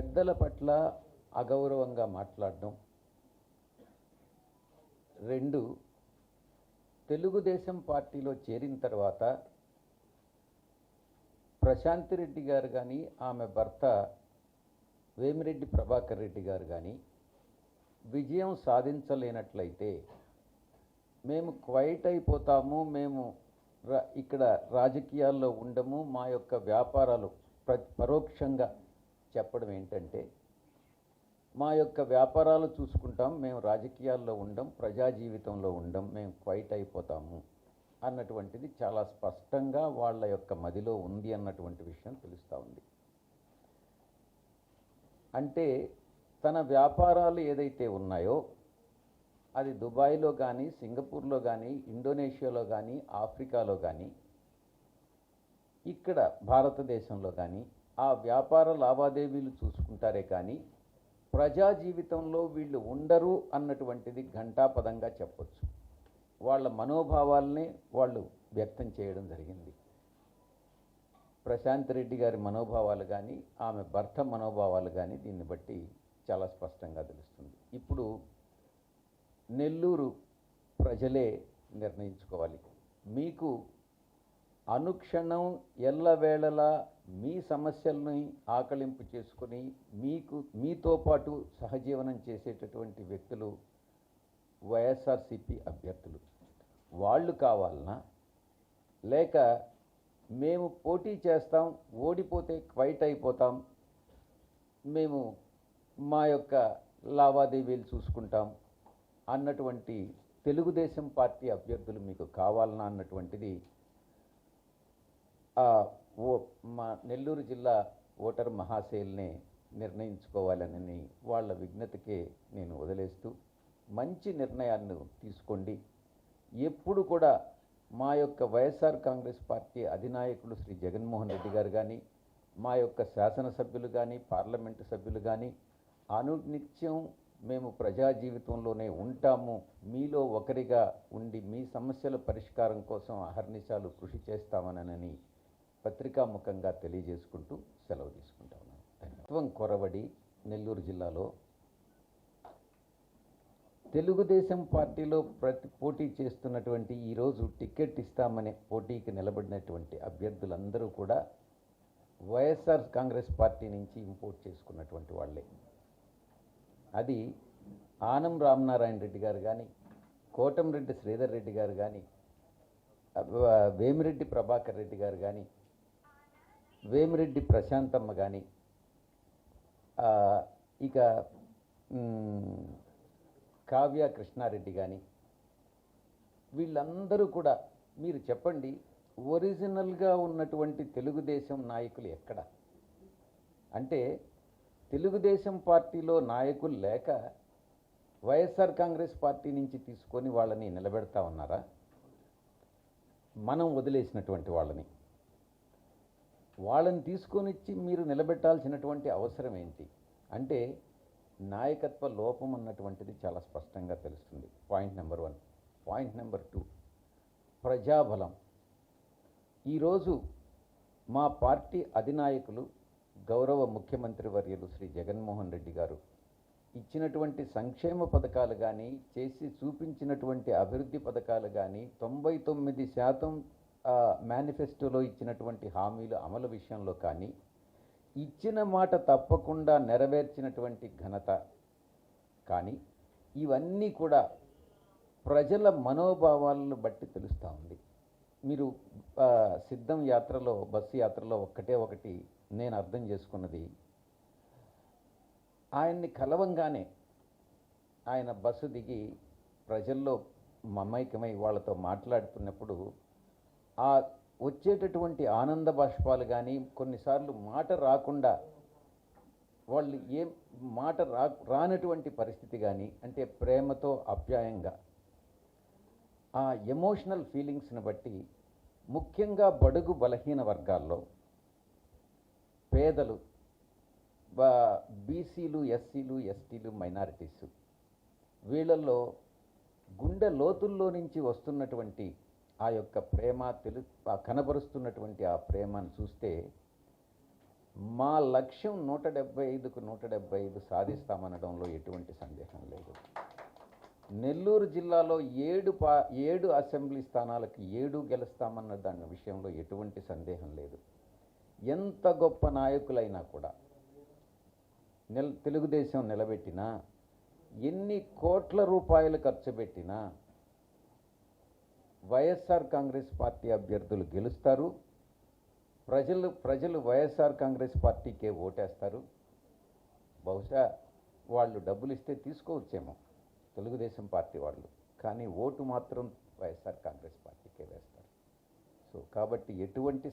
పెద్దల పట్ల అగౌరవంగా మాట్లాడడం. రెండు తెలుగుదేశం పార్టీలో చేరిన తర్వాత ప్రశాంతి రెడ్డి గారు కానీ ఆమె భర్త వేమిరెడ్డి ప్రభాకర్ రెడ్డి గారు కానీ విజయం సాధించలేనట్లయితే మేము క్వైట్ అయిపోతాము మేము రా- ఇక్కడ రాజకీయాల్లో ఉండము మా యొక్క వ్యాపారాలు ప్ర పరోక్షంగా చెప్పడం ఏంటంటే మా యొక్క వ్యాపారాలు చూసుకుంటాం మేము రాజకీయాల్లో ఉండం ప్రజా జీవితంలో ఉండం మేము క్వైట్ అయిపోతాము అన్నటువంటిది చాలా స్పష్టంగా వాళ్ళ యొక్క మదిలో ఉంది అన్నటువంటి విషయం తెలుస్తూ ఉంది. అంటే తన వ్యాపారాలు ఏదైతే ఉన్నాయో అది దుబాయ్లో కానీ సింగపూర్లో కానీ ఇండోనేషియాలో కానీ ఆఫ్రికాలో కానీ ఇక్కడ భారతదేశంలో కానీ ఆ వ్యాపార లావాదేవీలు చూసుకుంటారే కానీ ప్రజా జీవితంలో వీళ్ళు ఉండరు అన్నటువంటిది ఘంటాపదంగా చెప్పచ్చు. వాళ్ళ మనోభావాల్ని వాళ్ళు వ్యక్తం చేయడం జరిగింది. ప్రశాంత్ రెడ్డి గారి మనోభావాలు కానీ ఆమె భర్త మనోభావాలు కానీ దీన్ని బట్టి చాలా స్పష్టంగా తెలుస్తుంది. ఇప్పుడు నెల్లూరు ప్రజలే నిర్ణయించుకోవాలి. మీకు అనుక్షణం ఎల్లవేళలా మీ సమస్యల్ని ఆకలింపు చేసుకుని మీకు మీతో పాటు సహజీవనం చేసేటటువంటి వ్యక్తులు వైఎస్ఆర్సిపి అభ్యర్థులు. వాళ్ళు కావాలనా? లేక మేము పోటీ చేస్తాం ఓడిపోతే క్వైట్ అయిపోతాం మేము మా యొక్క లావాదేవీలు చూసుకుంటాం అన్నటువంటి తెలుగుదేశం పార్టీ అభ్యర్థులు మీకు కావాలన్నా అన్నటువంటిది ఓ మా నెల్లూరు జిల్లా ఓటర్ మహాశైల్నే నిర్ణయించుకోవాలని వాళ్ళ విజ్ఞతకే నేను వదిలేస్తూ మంచి నిర్ణయాన్ని తీసుకోండి. ఎప్పుడు కూడా మా యొక్క వైఎస్ఆర్ కాంగ్రెస్ పార్టీ అధినాయకులు శ్రీ జగన్మోహన్ రెడ్డి గారు కానీ మా యొక్క శాసనసభ్యులు కానీ పార్లమెంటు సభ్యులు కానీ అనునిత్యం మేము ప్రజా జీవితంలోనే ఉంటాము. మీలో ఒకరిగా ఉండి మీ సమస్యల పరిష్కారం కోసం అహర్నిశాలు కృషి చేస్తామనని పత్రికాముఖంగా తెలియజేసుకుంటూ సెలవు తీసుకుంటా ఉన్నాను. ధన్యవాదం కొరవడి నెల్లూరు జిల్లాలో తెలుగుదేశం పార్టీలో ప్రతి పోటీ చేస్తున్నటువంటి ఈరోజు టికెట్ ఇస్తామనే పోటీకి నిలబడినటువంటి అభ్యర్థులందరూ కూడా వైఎస్ఆర్ కాంగ్రెస్ పార్టీ నుంచి ఇంపోర్ట్ చేసుకున్నటువంటి వాళ్ళే. అది ఆనం రామనారాయణ రెడ్డి గారు కానీ కోటంరెడ్డి శ్రీధర్ రెడ్డి గారు కానీ వేమిరెడ్డి ప్రభాకర్ రెడ్డి గారు కానీ వేమిరెడ్డి ప్రశాంతమ్మ కానీ ఇక కావ్య కృష్ణారెడ్డి కానీ వీళ్ళందరూ కూడా మీరు చెప్పండి ఒరిజినల్గా ఉన్నటువంటి తెలుగుదేశం నాయకులు ఎక్కడ? అంటే తెలుగుదేశం పార్టీలో నాయకులు లేక వైఎస్ఆర్ కాంగ్రెస్ పార్టీ నుంచి తీసుకొని వాళ్ళని నిలబెడతా ఉన్నారా? మనం వదిలేసినటువంటి వాళ్ళని. వాళ్ళని తీసుకొనిచ్చి మీరు నిలబెట్టాల్సినటువంటి అవసరం ఏంటి? అంటే నాయకత్వ లోపం అన్నటువంటిది చాలా స్పష్టంగా తెలుస్తుంది. Point number one point number two ప్రజాబలం. ఈరోజు మా పార్టీ అధినాయకులు గౌరవ ముఖ్యమంత్రి వర్యులు శ్రీ జగన్మోహన్ రెడ్డి గారు ఇచ్చినటువంటి సంక్షేమ పథకాలు కానీ చేసి చూపించినటువంటి అభివృద్ధి పథకాలు కానీ తొంభై తొమ్మిది శాతం మేనిఫెస్టోలో ఇచ్చినటువంటి హామీలు అమలు విషయంలో కానీ ఇచ్చిన మాట తప్పకుండా నెరవేర్చినటువంటి ఘనత కానీ ఇవన్నీ కూడా ప్రజల మనోభావాలను బట్టి తెలుస్తూ ఉంది. మీరు సిద్ధం యాత్రలో బస్సు యాత్రలో ఒక్కటే ఒకటి నేను అర్థం చేసుకున్నది ఆయన్ని కలవంగానే ఆయన బస్సు దిగి ప్రజల్లో మమైకమై వాళ్ళతో మాట్లాడుతున్నప్పుడు ఆ వచ్చేటటువంటి ఆనంద బాష్పాలు కానీ కొన్నిసార్లు మాట రాకుండా వాళ్ళు ఏం మాట రా రానటువంటి పరిస్థితి కానీ అంటే ప్రేమతో అప్యాయంగా ఆ ఎమోషనల్ ఫీలింగ్స్ని బట్టి ముఖ్యంగా బడుగు బలహీన వర్గాల్లో పేదలు బీసీలు ఎస్సీలు ఎస్టీలు మైనారిటీస్ వీళ్ళల్లో గుండె లోతుల్లో నుంచి వస్తున్నటువంటి ఆ యొక్క ప్రేమ తెలు కనబరుస్తున్నటువంటి ఆ ప్రేమను చూస్తే మా లక్ష్యం నూట డెబ్బై ఐదుకు నూట డెబ్బై ఐదు సాధిస్తామనడంలో ఎటువంటి సందేహం లేదు. నెల్లూరు జిల్లాలో ఏడు పా ఏడు అసెంబ్లీ స్థానాలకు ఏడు గెలుస్తామన్న దాని విషయంలో ఎటువంటి సందేహం లేదు. ఎంత గొప్ప నాయకులైనా కూడా నిల్ తెలుగుదేశం నిలబెట్టినా ఎన్ని కోట్ల రూపాయలు ఖర్చు పెట్టినా వైఎస్ఆర్ కాంగ్రెస్ పార్టీ అభ్యర్థులు గెలుస్తారు. ప్రజలు ప్రజలు వైఎస్ఆర్ కాంగ్రెస్ పార్టీకే ఓటేస్తారు. బహుశా వాళ్ళు డబ్బులు ఇస్తే తీసుకోవచ్చేమో తెలుగుదేశం పార్టీ వాళ్ళు. కానీ ఓటు మాత్రం వైఎస్ఆర్ కాంగ్రెస్ పార్టీకే వేస్తారు. సో కాబట్టి ఎటువంటి